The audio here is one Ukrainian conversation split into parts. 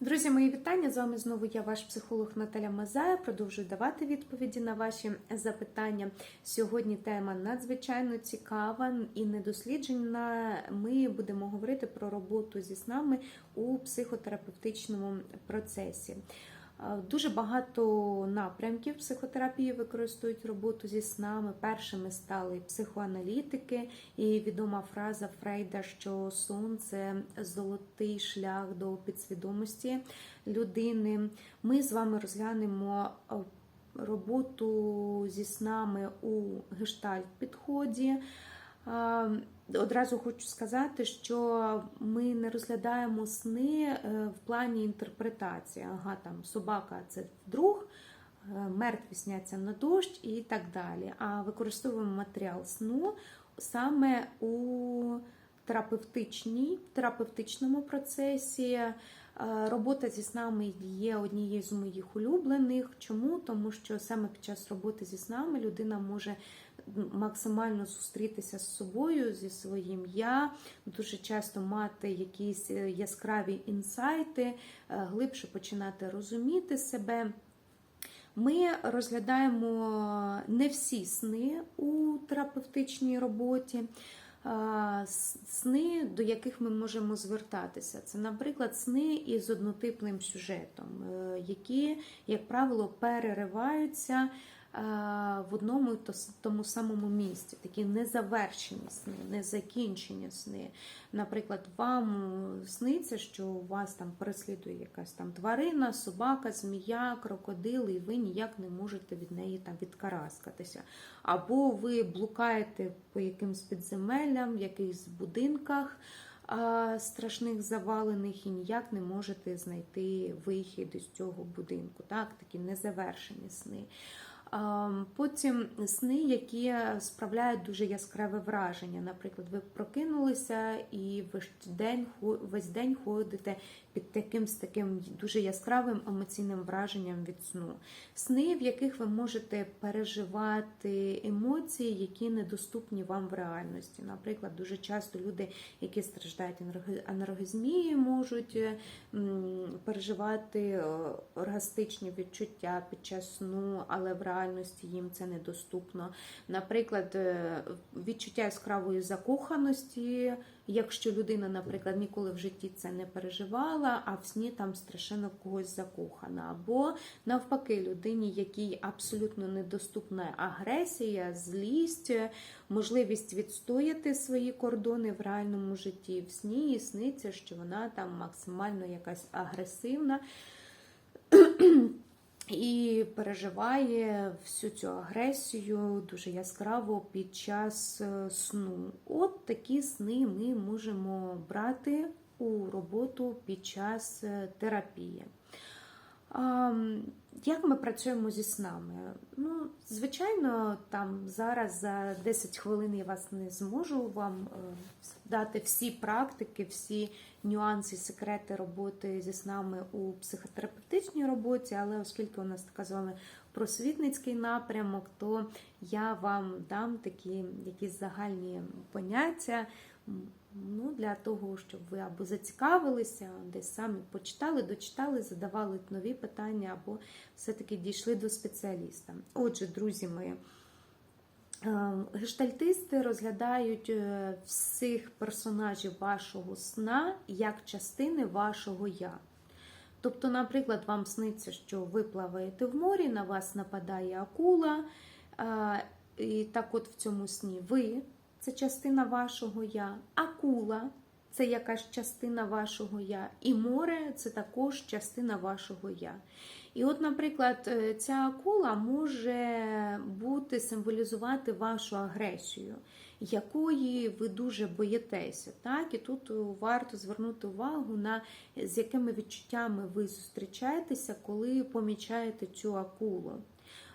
Друзі, мої вітання. З вами знову я, ваш психолог Наталя Мазая. Продовжую давати відповіді на ваші запитання. Сьогодні тема надзвичайно цікава і недосліджена. Ми будемо говорити про роботу зі снами у психотерапевтичному процесі. Дуже багато напрямків психотерапії використовують роботу зі снами. Першими стали психоаналітики, і відома фраза Фрейда, що сон це золотий шлях до підсвідомості людини. Ми з вами розглянемо роботу зі снами у гештальт-підході. Одразу хочу сказати, що ми не розглядаємо сни в плані інтерпретації. Ага, там собака це друг, мертві сняться на дощ і так далі. А використовуємо матеріал сну саме у терапевтичній, терапевтичному процесі. Робота зі снами є однією з моїх улюблених. Чому? Тому що саме під час роботи зі снами людина може максимально зустрітися з собою, зі своїм я, дуже часто мати якісь яскраві інсайти, глибше починати розуміти себе. Ми розглядаємо не всі сни у терапевтичній роботі. Сни, до яких ми можемо звертатися. Це, наприклад, сни із однотипним сюжетом, які, як правило, перериваються в одному і тому самому місці. Такі незавершені сни, незакінчені сни. Наприклад, вам сниться, що у вас там переслідує якась там тварина, собака, змія, крокодил, і ви ніяк не можете від неї там відкараскатися. Або ви блукаєте по якимсь підземеллям, в якихось будинках. Страшних завалених і ніяк не можете знайти вихід із цього будинку. Так, Такі незавершені сни. Потім сни, які справляють дуже яскраве враження. Наприклад, ви прокинулися і весь день весь день ходите під таким з таким дуже яскравим емоційним враженням від сну. Сни, в яких ви можете переживати емоції, які недоступні вам в реальності. Наприклад, дуже часто люди, які страждають анаргазмією, можуть переживати оргастичні відчуття під час сну, але в реальності їм це недоступно. Наприклад, відчуття яскравої закоханості, якщо людина, наприклад, ніколи в житті це не переживала, а в сні там страшенно в когось закохана. Або навпаки, людині, якій абсолютно недоступна агресія, злість, можливість відстояти свої кордони в реальному житті в сні, і сниться, що вона там максимально якась агресивна. І переживає всю цю агресію дуже яскраво під час сну. От такі сни ми можемо брати у роботу під час терапії. Як ми працюємо зі снами? Ну, Звичайно, там зараз за 10 хвилин я вас не зможу вам дати всі практики, всі нюанси, секрети роботи зі снами у психотерапевтичній роботі, але оскільки у нас така з просвітницький напрямок, то я вам дам такі якісь загальні поняття. Ну, Для того, щоб ви або зацікавилися, десь самі почитали, дочитали, задавали нові питання, або все-таки дійшли до спеціаліста. Отже, друзі мої, гештальтисти розглядають всіх персонажів вашого сна як частини вашого я. Тобто, наприклад, вам сниться, що ви плаваєте в морі, на вас нападає акула, і так от в цьому сні ви це частина вашого я, акула це якась частина вашого я, і море це також частина вашого я. І от, наприклад, ця акула може бути символізувати вашу агресію, якої ви дуже боїтеся. Так? І тут варто звернути увагу на з якими відчуттями ви зустрічаєтеся, коли помічаєте цю акулу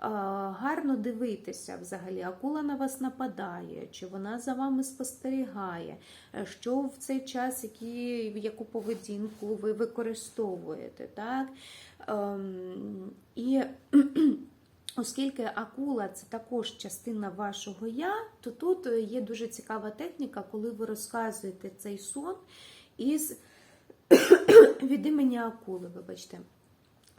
гарно дивитися взагалі, акула на вас нападає, чи вона за вами спостерігає, що в цей час які, яку поведінку ви використовуєте. Так? Ем, і Оскільки акула це також частина вашого я, то тут є дуже цікава техніка, коли ви розказуєте цей сон із від імені акули, вибачте.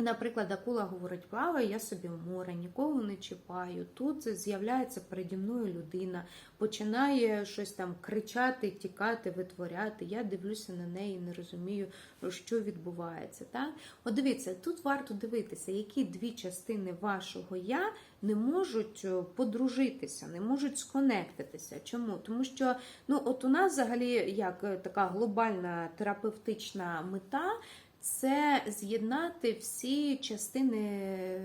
Наприклад, акула говорить, плаваю я собі в море, нікого не чіпаю. Тут з'являється переді мною людина, починає щось там кричати, тікати, витворяти. Я дивлюся на неї, не розумію, що відбувається. Так? От дивіться, тут варто дивитися, які дві частини вашого я не можуть е, подружитися, не можуть сконектитися. Чому? Тому що ну, от у нас взагалі як е, така глобальна терапевтична мета. Це з'єднати всі частини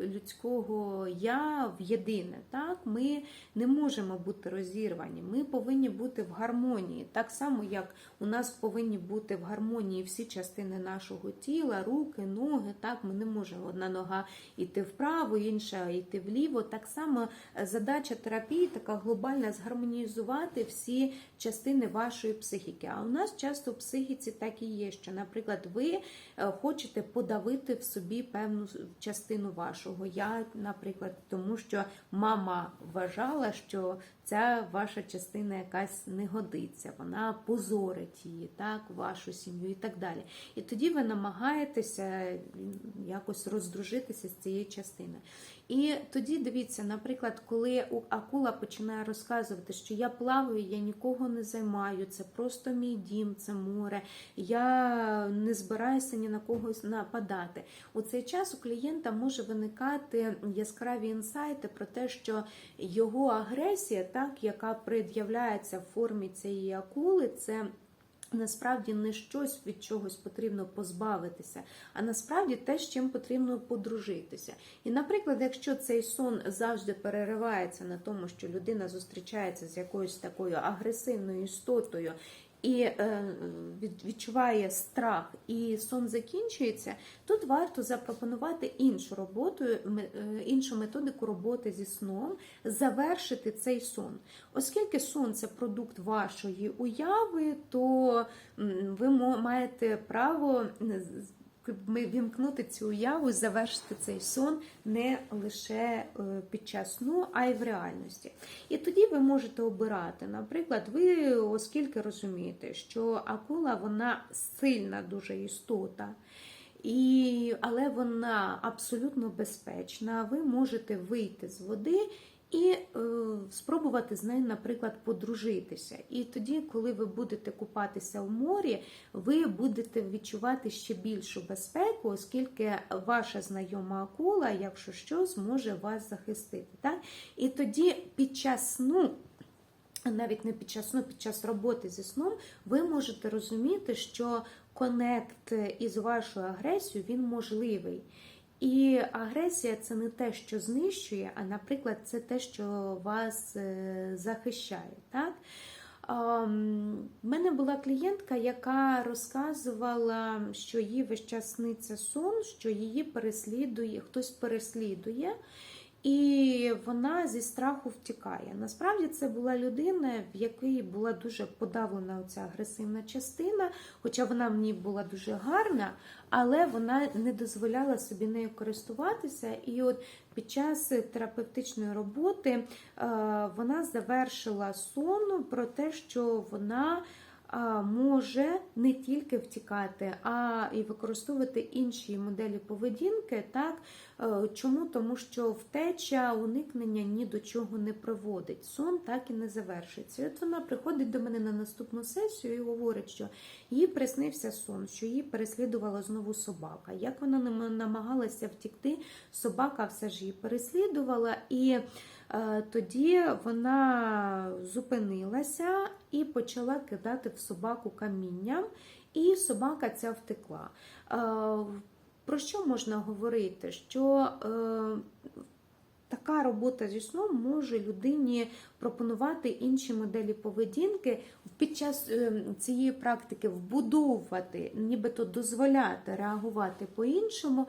людського я в єдине. Так? Ми не можемо бути розірвані, ми повинні бути в гармонії. Так само, як у нас повинні бути в гармонії всі частини нашого тіла, руки, ноги. Так? Ми не можемо одна нога йти вправо, інша йти вліво. Так само задача терапії така глобальна згармонізувати всі частини вашої психіки. А у нас часто в психіці так і є, що, наприклад, ви е, хочете подавити в собі певну частину вашого я, наприклад, тому що мама вважала, що ця ваша частина якась не годиться, вона позорить її, так, вашу сім'ю і так далі. І тоді ви намагаєтеся якось роздружитися з цією частиною. І тоді дивіться, наприклад, коли акула починає розказувати, що я плаваю, я нікого не займаю, це просто мій дім, це море, я не збираюся ні на когось нападати. У цей час у клієнта може виникати яскраві інсайти про те, що його агресія, так, яка пред'являється в формі цієї акули, це. Насправді не щось від чогось потрібно позбавитися, а насправді те, з чим потрібно подружитися. І, наприклад, якщо цей сон завжди переривається на тому, що людина зустрічається з якоюсь такою агресивною істотою і е, відчуває страх, і сон закінчується, тут варто запропонувати іншу роботу, е, іншу методику роботи зі сном, завершити цей сон. Оскільки сон це продукт вашої уяви, то ви маєте право вімкнути цю уяву, завершити цей сон не лише е, під час сну, а й в реальності. І тоді ви можете обирати. Наприклад, ви, оскільки розумієте, що акула вона сильна дуже істота. І, Але вона абсолютно безпечна. Ви можете вийти з води і е, спробувати з нею, наприклад, подружитися. І тоді, коли ви будете купатися в морі, ви будете відчувати ще більшу безпеку, оскільки ваша знайома акула, якщо що, зможе вас захистити. Так? І тоді під час сну. Навіть не під час сну, під час роботи зі сном, ви можете розуміти, що конект із вашою агресією він можливий. І агресія це не те, що знищує, а, наприклад, це те, що вас е, захищає. Так? У мене була клієнтка, яка розказувала, що їй весь час сниться сон, що її переслідує, хтось переслідує. І вона зі страху втікає. Насправді це була людина, в якій була дуже подавлена оця агресивна частина, хоча вона в ній була дуже гарна, але вона не дозволяла собі нею користуватися. І от під час терапевтичної роботи е, вона завершила сон про те, що вона може не тільки втікати, а і використовувати інші моделі поведінки. Так? Е, чому? Тому що втеча, уникнення ні до чого не приводить. Сон так і не завершиться. І от вона приходить до мене на наступну сесію і говорить, що їй приснився сон, що її переслідувала знову собака. Як вона намагалася втікти, собака все ж її переслідувала. і тоді вона зупинилася і почала кидати в собаку камінням, і собака ця втекла. Е, про що можна говорити? Що е, Така робота зі сном може людині пропонувати інші моделі поведінки під час цієї практики вбудовувати, нібито дозволяти реагувати по-іншому,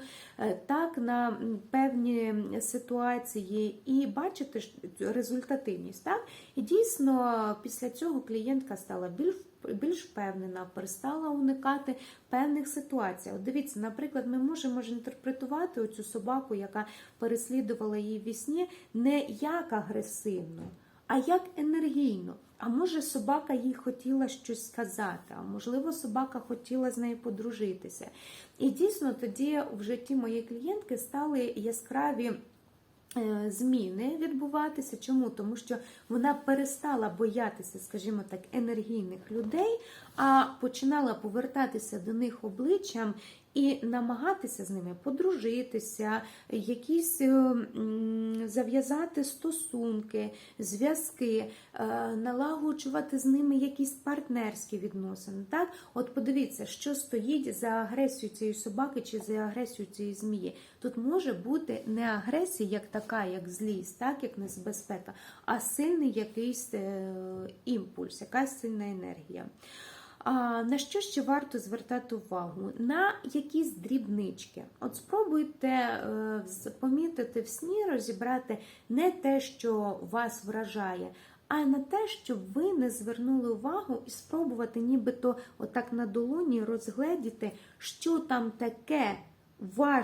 так на певні ситуації і бачити результативність. Так? І дійсно після цього клієнтка стала більш більш впевнена, перестала уникати певних ситуацій. От Дивіться, наприклад, ми можемо ж інтерпретувати оцю собаку, яка переслідувала її в вісні, не як агресивно, а як енергійно. А може, собака їй хотіла щось сказати, а можливо, собака хотіла з нею подружитися. І дійсно тоді в житті моєї клієнтки стали яскраві. Е, Зміни відбуватися. Чому? Тому що вона перестала боятися, скажімо так, енергійних людей, а починала повертатися до них обличчям і намагатися з ними подружитися, якісь е, зав'язати стосунки, зв'язки, е, налагоджувати з ними якісь партнерські відносини. Так, от подивіться, що стоїть за агресією цієї собаки чи за агресією цієї змії. Тут може бути не агресія, як така, як злість, так як небезпека, а сильний якийсь е, імпульс, якась сильна енергія. А на що ще варто звертати увагу? На якісь дрібнички. От спробуйте е, помітити в сні, розібрати не те, що вас вражає, а на те, щоб ви не звернули увагу і спробувати, нібито отак на долоні розгледіти, що там таке в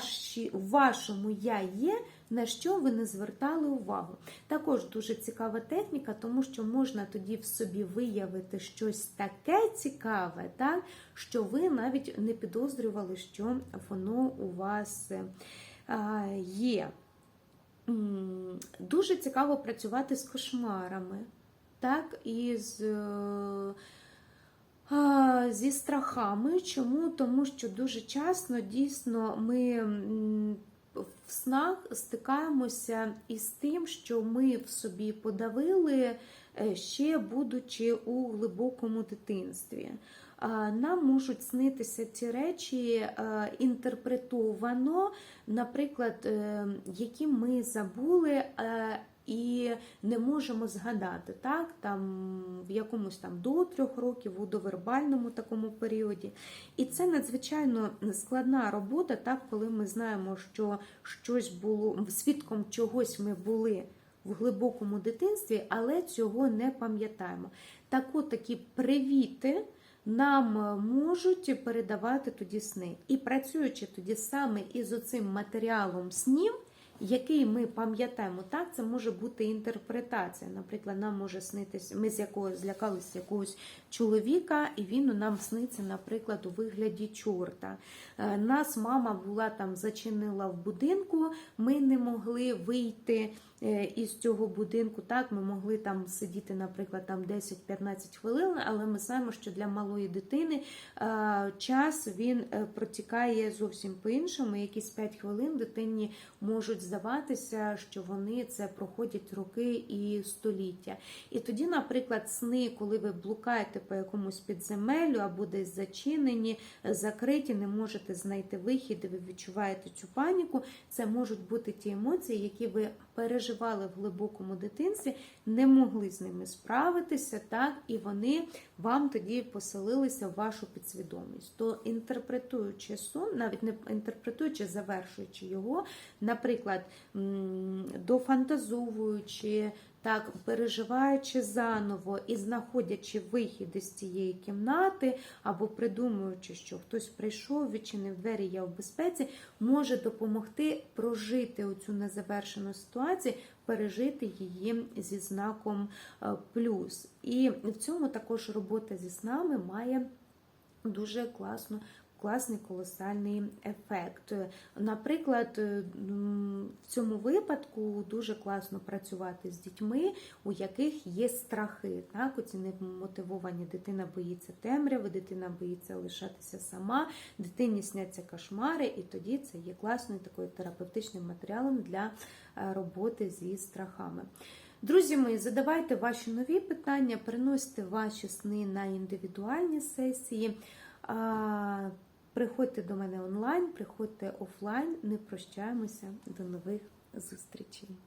вашому я є, на що ви не звертали увагу. Також дуже цікава техніка, тому що можна тоді в собі виявити щось таке цікаве, так, що ви навіть не підозрювали, що воно у вас е, є. Дуже цікаво працювати з кошмарами, так, і з. е, Зі страхами. Чому? Тому що дуже часто дійсно ми в снах стикаємося із тим, що ми в собі подавили, е, ще будучи у глибокому дитинстві. Нам можуть снитися ці речі е, інтерпретовано, наприклад, е, які ми забули. І не можемо згадати, так, там в якомусь там до трьох років, у довербальному такому періоді. І це надзвичайно складна робота, так, коли ми знаємо, що щось було свідком чогось ми були в глибокому дитинстві, але цього не пам'ятаємо. Так от такі привіти нам можуть передавати тоді сни. І працюючи тоді саме із оцим матеріалом снів, який ми пам'ятаємо, так, це може бути інтерпретація. Наприклад, нам може снитися, ми з якогось злякалися якогось чоловіка, і він нам сниться, наприклад, у вигляді чорта. Е, Нас мама була там зачинила в будинку, ми не могли вийти е, із цього будинку. Так, ми могли там сидіти, наприклад, там 10-15 хвилин, але ми знаємо, що для малої дитини е, час він протікає зовсім по-іншому. Якісь 5 хвилин дитині можуть здаватися, що вони це проходять роки і століття. І тоді, наприклад, сни, коли ви блукаєте по якомусь підземеллю або десь зачинені, закриті, не можете знайти вихід, ви відчуваєте цю паніку. Це можуть бути ті емоції, які ви переживали в глибокому дитинстві, не могли з ними справитися, так, і вони вам тоді поселилися в вашу підсвідомість. То інтерпретуючи сон, навіть не інтерпретуючи, завершуючи його, наприклад, дофантазовуючи, так, переживаючи заново і знаходячи вихід із цієї кімнати, або придумуючи, що хтось прийшов, відчинив двері, я в безпеці, може допомогти прожити оцю незавершену ситуацію, пережити її зі знаком е, плюс. І в цьому також робота зі снами має дуже класну. Класний колосальний ефект. Наприклад, в цьому випадку дуже класно працювати з дітьми, у яких є страхи. Так, оці немотивовані дитина боїться темряви, дитина боїться лишатися сама, дитині сняться кошмари, і тоді це є класною такою терапевтичним матеріалом для е, роботи зі страхами. Друзі мої, задавайте ваші нові питання, приносьте ваші сни на індивідуальні сесії. Приходьте до мене онлайн, приходьте офлайн. Не прощаємося. До нових зустрічей.